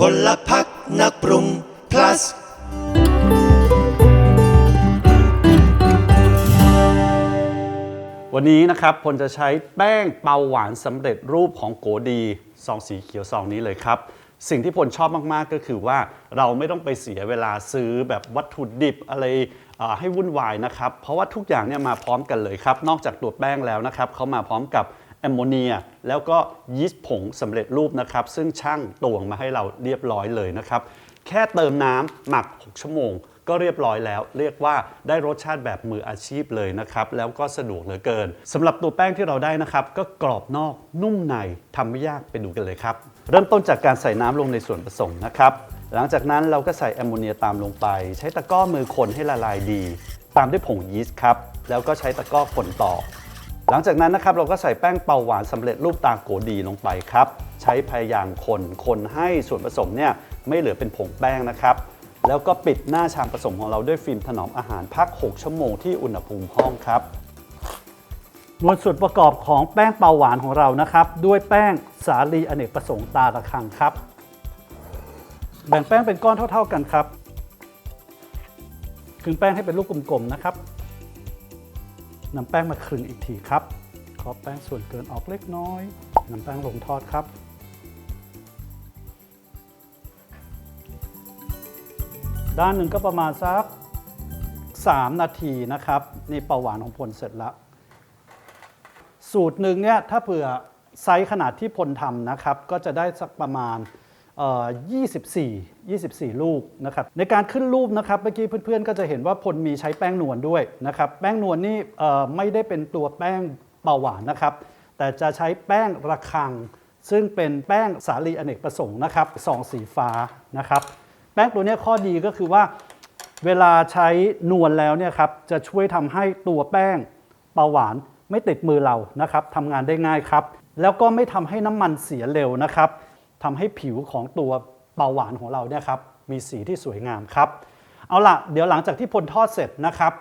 พลพักนักปรุง plus วันนี้นะครับพลจะใช้แป้งเปาหวานสำเร็จรูปของโกดีซองสีเขียวซองนี้เลยครับ สิ่งที่พลชอบมากๆก็คือว่าเราไม่ต้องไปเสียเวลาซื้อแบบวัตถุดิบอะไรให้วุ่นวายนะครับ เพราะว่าทุกอย่างเนี่ยมาพร้อมกันเลยครับ นอกจากตัวแป้งแล้วนะครับเขามาพร้อมกับ แอมโมเนีย แล้วก็ยีสต์ผงสำเร็จรูปนะครับ ซึ่งช่างตวงมาให้เราเรียบร้อยเลยนะครับ แค่เติมน้ำหมัก 6 ชั่วโมง ก็เรียบร้อยแล้ว เรียกว่าได้รสชาติแบบมืออาชีพเลยนะครับ แล้วก็สะดวกเหลือเกินสำหรับตัวแป้งที่เราได้นะครับ ก็กรอบนอกนุ่มในทำไม่ยากไปดูกันเลยครับ เริ่มต้นจากการใส่น้ำลงในส่วนผสมนะครับหลังจากนั้นเราก็ใส่แอมโมเนียตามลงไป ใช้ตะกร้อมือคนให้ละลายดี ตามด้วยผงยีสต์ครับแล้วก็ใช้ตะกร้อคนต่อ ลังจากนั้นนะครับเราก็ใส่แป้งเปาหวานสำเร็จรูปตาโกดีลงไปครับ ใช้พยายามคนคนให้ส่วนผสมเนี่ยไม่เหลือเป็นผงแป้งนะครับแล้วก็ปิดหน้าชามผสมของเราด้วยฟิล์มถนอมอาหารพัก 6 ชั่วโมงที่อุณหภูมิห้องครับมวลส่วนประกอบของแป้งเปาหวานของเรานะครับ ด้วยแป้งสาลีอเนกประสงค์ตาระคังครับ แบ่งแป้งเป็นก้อนเท่า ๆกันครับคึงแป้งให้เป็นลูกกลมๆนะครับ นำแป้งมาคลึงอีกทีครับ ขอแป้งส่วนเกินออกเล็กน้อยนำแป้งลงทอดครับด้านหนึ่งก็ประมาณสัก 3 นาทีนะครับ นี่เปาหวานของพลเสร็จแล้ว สูตรหนึ่งเนี่ยถ้าเผื่อไซส์ขนาดที่พลทำนะครับ ก็จะได้สักประมาณ 24 24 ลูกนะครับในการขึ้นรูปนะครับเมื่อกี้เพื่อนๆ ก็จะเห็นว่าพลมีใช้แป้งนวลด้วยนะครับแป้งนวลนี่ไม่ได้เป็นตัวแป้งเบาหวานนะครับ แต่จะใช้แป้งระคัง ซึ่งเป็นแป้งสาลีอเนกประสงค์นะครับซองสีฟ้านะครับ แป้งตัวนี้ข้อดีก็คือว่าเวลาใช้นวลแล้วเนี่ยครับจะช่วยทำให้ตัวแป้งเบาหวานไม่ติดมือเรานะครับทำงานได้ง่ายครับ แล้วก็ไม่ทำให้น้ำมันเสียเร็วนะครับ ทำให้ผิวของตัวเบาหวานของเราเนี่ยครับมีสีที่สวยงามครับ เอาล่ะเดี๋ยวหลังจากที่พลทอดเสร็จนะครับ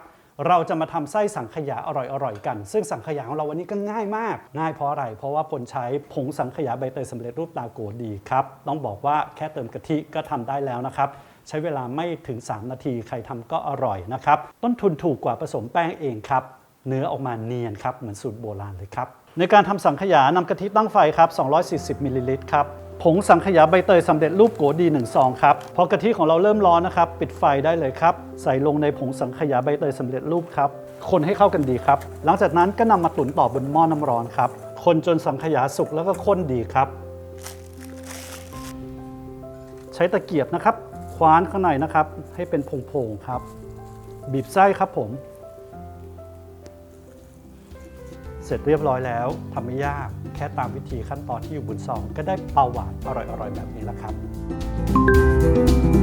เราจะมาทำไส้สังขยาอร่อยๆกัน ซึ่งสังขยาของเราวันนี้ก็ง่ายมาก ง่ายเพราะอะไร เพราะว่าพลใช้ผงสังขยาใบเตยสำเร็จรูปตาโกดีครับ ต้องบอกว่าแค่เติมกะทิก็ทำได้แล้วนะครับ ใช้เวลาไม่ถึง 3 นาทีใครทำก็อร่อยนะครับ ต้นทุนถูกกว่าผสมแป้งเองครับ เนื้อออกมาเนียนครับเหมือนสูตรโบราณเลยครับ ในการทำสังขยานำกะทิตั้งไฟครับ 240มิลลิลิตรครับ ผงสังขยาใบเตยสำเร็จรูปโกดี1ซองครับพอกะทิของเราเริ่มร้อนนะครับ ปิดไฟได้เลยครับ ใส่ลงในผงสังขยาใบเตยสำเร็จรูปครับ คนให้เข้ากันดีครับ หลังจากนั้นก็นำมาตุ๋นต่อบนหม้อน้ำร้อนครับ คนจนสังขยาสุกแล้วก็ข้นดีครับ ใช้ตะเกียบนะครับ คว้านข้างในนะครับ ให้เป็นโพงๆครับ บีบไส้ครับผม เสร็จเรียบร้อยแล้วทำไม่ยากแค่ตามวิธีขั้นตอนที่อยู่บนซอง ก็ได้เปาหวานอร่อยๆ แบบนี้แล้วครับ